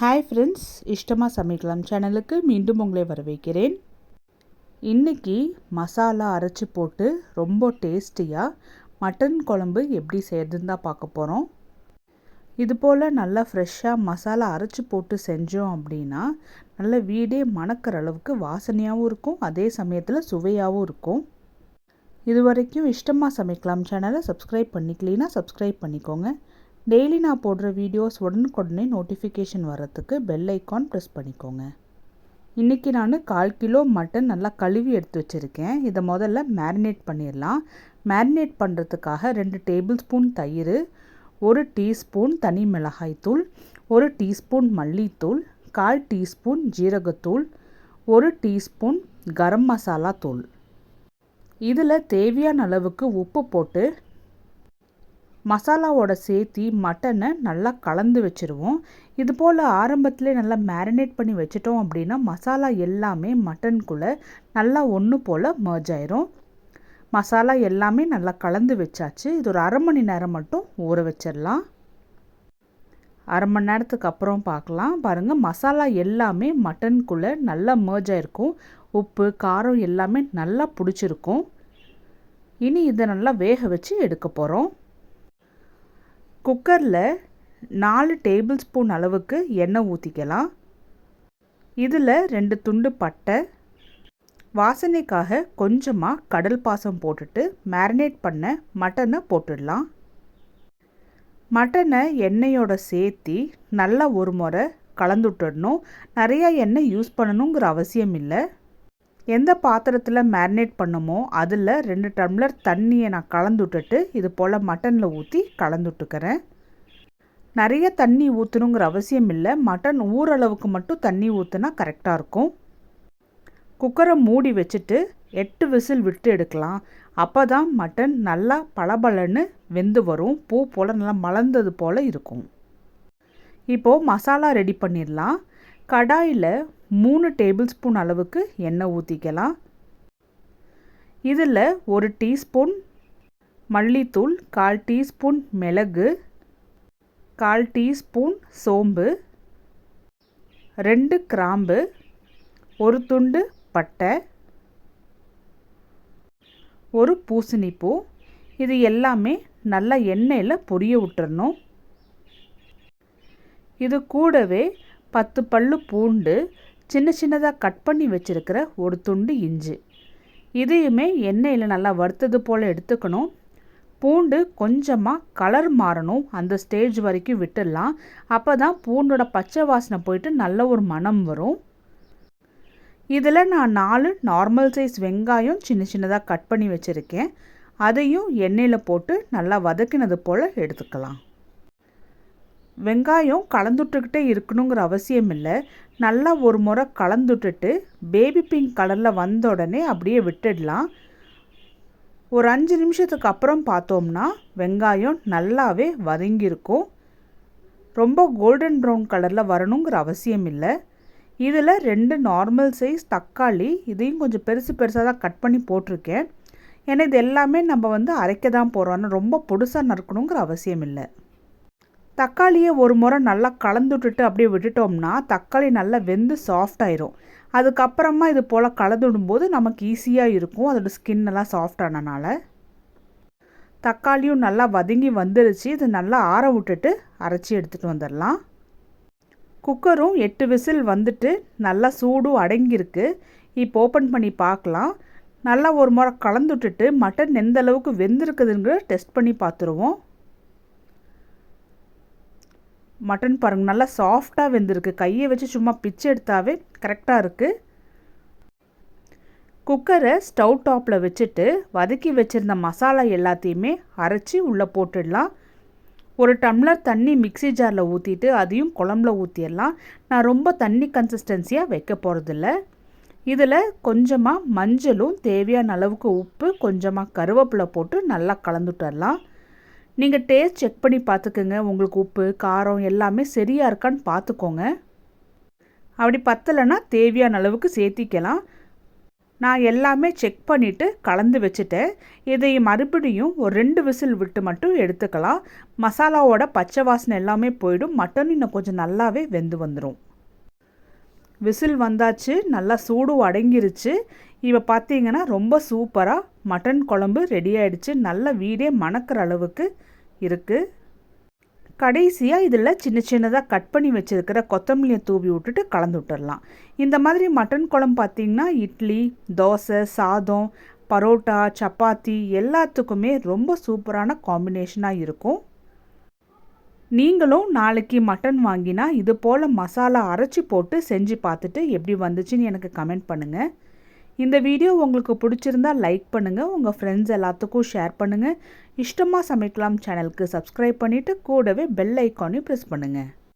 Hi friends இஷ்டமாக சமைக்கலாம் சேனலுக்கு மீண்டும் உங்களை வரவேற்கிறேன். இன்றைக்கி மசாலா அரைச்சி போட்டு ரொம்ப டேஸ்டியாக மட்டன் குழம்பு எப்படி செய்கிறதுன்னு தான் பார்க்க போகிறோம் இது போல் நல்லா ஃப்ரெஷ்ஷாக மசாலா அரைச்சி போட்டு செஞ்சோம் அப்படின்னா நல்ல வீடே மணக்கிற அளவுக்கு வாசனையாகவும் இருக்கும் அதே சமயத்தில் சுவையாகவும் இருக்கும். இது வரைக்கும் இஷ்டமாக சமைக்கலாம் சேனலை சப்ஸ்கிரைப் பண்ணிக்கலீன்னா சப்ஸ்கிரைப் பண்ணிக்கோங்க. டெய்லி நான் போடுற வீடியோஸ் உடனுக்குடனே நோட்டிஃபிகேஷன் வரத்துக்கு பெல் ஐக்கான் ப்ரெஸ் பண்ணிக்கோங்க. இன்றைக்கி நான் கால் கிலோ மட்டன் நல்லா கழுவி எடுத்து வச்சுருக்கேன். இதை முதல்ல மேரினேட் பண்ணிடலாம். மேரினேட் பண்ணுறதுக்காக ரெண்டு டேபிள் ஸ்பூன் தயிர் ஒரு டீஸ்பூன் தனி மிளகாய்த்தூள் ஒரு டீஸ்பூன் மல்லித்தூள் கால் டீஸ்பூன் ஜீரகத்தூள் ஒரு டீஸ்பூன் கரம் மசாலா தூள். இதில் தேவையான அளவுக்கு உப்பு போட்டு மசாலாவோட சேர்த்தி மட்டனை நல்லா கலந்து வச்சுருவோம். இது போல் ஆரம்பத்திலே நல்லா மேரினேட் பண்ணி வச்சிட்டோம் அப்படின்னா மசாலா எல்லாமே மட்டனுக்குள்ளே நல்லா ஒன்று போல் மர்ஜ் ஆயிரும். மசாலா எல்லாமே நல்லா கலந்து வச்சாச்சு. இது ஒரு அரை மணி நேரம் மட்டும் ஊற வச்சிடலாம் அரை மணி நேரத்துக்கு அப்புறம் பார்க்கலாம். பாருங்கள் மசாலா எல்லாமே மட்டனுக்குள்ளே நல்லா மர்ஜ் ஆகிருக்கும் உப்பு காரம் எல்லாமே நல்லா பிடிச்சிருக்கும். இனி இதை நல்லா வேக வச்சு எடுக்க போகிறோம் குக்கரில் நாலு டேபிள் ஸ்பூன் அளவுக்கு எண்ணெய் ஊற்றிக்கலாம் இதில் ரெண்டு துண்டு பட்டை. வாசனைக்காக கொஞ்சமாக கடல் பாசம் போட்டுட்டு மேரினேட் பண்ண மட்டனை போட்டுடலாம். மட்டனை எண்ணெயோட சேர்த்தி நல்லா ஒரு முறை கலந்து விட்டுடணும் நிறையா எண்ணெய் யூஸ் பண்ணணுங்கிற அவசியம் இல்லை. எந்த பாத்திரத்தில் மேரினேட் பண்ணுமோ அதில் ரெண்டு டம்ளர் தண்ணியை நான் கலந்து விட்டுட்டு இது போல் மட்டனில் ஊற்றி கலந்து விட்டுக்கிறேன். நிறைய தண்ணி ஊற்றணுங்கிற அவசியம் இல்லை. மட்டன் ஊரளவுக்கு மட்டும் தண்ணி ஊற்றுனா கரெக்டாக இருக்கும். குக்கரை மூடி வச்சுட்டு எட்டு விசில் விட்டு எடுக்கலாம். அப்போ தான் மட்டன் நல்லா பளபளன்னு வெந்து வரும். பூ போல் நல்லா மலர்ந்தது போல் இருக்கும். இப்போது மசாலா ரெடி பண்ணிடலாம். கடாயில் மூணு டேபிள் ஸ்பூன் அளவுக்கு எண்ணெய் ஊற்றிக்கலாம் இதில் ஒரு டீஸ்பூன் மல்லித்தூள் கால் டீஸ்பூன் மிளகு கால் டீஸ்பூன் சோம்பு ரெண்டு கிராம்பு ஒரு துண்டு பட்டை ஒரு பூசணிப்பூ. இது எல்லாமே நல்லா எண்ணெயில் பொரிய விட்டுறணும். இது கூடவே பத்து பல்லு பூண்டு சின்ன சின்னதாக கட் பண்ணி வச்சுருக்கிற ஒரு துண்டு இஞ்சி. இதையுமே எண்ணெயில் நல்லா வறுத்தது போல் எடுத்துக்கணும். பூண்டு கொஞ்சமாக கலர் மாறணும். அந்த ஸ்டேஜ் வரைக்கும் விட்டுடலாம். அப்போ தான் பூண்டோட பச்சை வாசனை போயிட்டு நல்ல ஒரு மனம் வரும். இதில் நான் நாலு நார்மல் சைஸ் வெங்காயம் சின்ன சின்னதாக கட் பண்ணி வச்சுருக்கேன். அதையும் எண்ணெயில் போட்டு நல்லா வதக்கினது போல் எடுத்துக்கலாம். வெங்காயம் கலந்துட்டுக்கிட்டே இருக்கணுங்கிற அவசியம் இல்லை நல்லா ஒரு முறை கலந்துட்டுட்டு பேபி பிங்க் கலரில் வந்த உடனே அப்படியே விட்டுடலாம். ஒரு அஞ்சு நிமிஷத்துக்கு அப்புறம் பார்த்தோம்னா வெங்காயம் நல்லாவே வதங்கியிருக்கும். ரொம்ப கோல்டன் ப்ரௌன் கலரில் வரணுங்கிற அவசியம் இல்லை இதில் ரெண்டு நார்மல் சைஸ் தக்காளி இதையும் கொஞ்சம் பெருசு பெருசாக தான் கட் பண்ணி போட்டிருக்கேன். ஏன்னா இது எல்லாமே நம்ம வந்து அரைக்க தான் போகிறோம் ஆனால் ரொம்ப பொடுசாக நறுக்கணுங்கிற அவசியம் இல்லை தக்காளியை ஒரு முறை நல்லா கலந்துட்டுட்டு அப்படியே விட்டுட்டோம்னா தக்காளி நல்லா வெந்து சாஃப்ட் ஆயிரும். அதுக்கப்புறமா இது போல் கலந்துடும்போது நமக்கு ஈஸியாக இருக்கும். அதோடய ஸ்கின் எல்லாம் சாஃப்ட் ஆனனால. தக்காளியும் நல்லா வதங்கி வந்துருச்சு. இது நல்லா ஆற விட்டுட்டு அரைச்சி எடுத்துகிட்டு வந்துடலாம். குக்கரும் எட்டு விசில் வந்துட்டு நல்லா சூடும் அடங்கியிருக்கு. இப்போ ஓப்பன் பண்ணி பார்க்கலாம். நல்லா ஒரு முறை கலந்துட்டுட்டு மட்டன் எந்த அளவுக்கு வெந்திருக்குதுங்கிற டெஸ்ட் பண்ணி பார்த்துருவோம். மட்டன் பாருங்கள் நல்லா சாஃப்டாக வெந்திருக்கு. கையை வச்சு சும்மா பிச்சு எடுத்தாவே கரெக்டாக இருக்குது குக்கரை ஸ்டவ் டாப்பில் வச்சுட்டு வதக்கி வச்சுருந்த மசாலா எல்லாத்தையுமே அரைச்சி உள்ளே போட்டுடலாம். ஒரு டம்ளர் தண்ணி மிக்சி ஜாரில் ஊற்றிட்டு அதையும் குழம்புல ஊற்றிடலாம் நான் ரொம்ப தண்ணி கன்சிஸ்டன்சியாக வைக்க போகிறதில்ல இதில் கொஞ்சமாக மஞ்சளும் தேவையான அளவுக்கு உப்பு கொஞ்சமாக கருவேப்பிலை போட்டு நல்லா கலந்துட்டுடலாம் நீங்கள் டேஸ்ட் செக் பண்ணி பார்த்துக்குங்க. உங்களுக்கு உப்பு காரம் எல்லாமே சரியாக இருக்கான்னு பார்த்துக்கோங்க. அப்படி பத்தலைன்னா தேவையான அளவுக்கு சேர்த்திக்கலாம். நான் எல்லாமே செக் பண்ணிவிட்டு கலந்து வச்சுட்டேன். இதை மறுபடியும் ஒரு ரெண்டு விசில் விட்டு மட்டும் எடுத்துக்கலாம். மசாலாவோட பச்சை வாசனை எல்லாமே போயிடும். மட்டன் இன்னும் கொஞ்சம் நல்லாவே வெந்து வந்துடும் விசில் வந்தாச்சு நல்லா சூடு அடங்கிருச்சு. இப்போ பார்த்தீங்கன்னா ரொம்ப சூப்பராக மட்டன் குழம்பு ரெடி ஆகிடுச்சு நல்ல வீடே மணக்கிற அளவுக்கு இருக்குது கடைசியாக இதில் சின்ன சின்னதாக கட் பண்ணி வச்சுருக்கிற கொத்தமல்லியை தூவி விட்டுட்டு கலந்து விட்டுடலாம் இந்த மாதிரி மட்டன் குழம்பு பார்த்திங்கன்னா இட்லி தோசை சாதம் பரோட்டா சப்பாத்தி எல்லாத்துக்குமே ரொம்ப சூப்பரான காம்பினேஷனாக இருக்கும். நீங்களும் நாளைக்கு மட்டன் வாங்கினா இது போல் மசாலா அரைச்சி போட்டு செஞ்சு பார்த்துட்டு எப்படி வந்துச்சுன்னு எனக்கு கமெண்ட் பண்ணுங்கள் இந்த வீடியோ உங்களுக்கு பிடிச்சிருந்தா லைக் பண்ணுங்கள் உங்கள் ஃப்ரெண்ட்ஸ் எல்லாத்துக்கும் ஷேர் பண்ணுங்கள் இஷ்டமாக சமைக்கலாம் சேனலுக்கு சப்ஸ்கிரைப் பண்ணிவிட்டு கூடவே பெல் ஐக்கானையும் ப்ரெஸ் பண்ணுங்கள்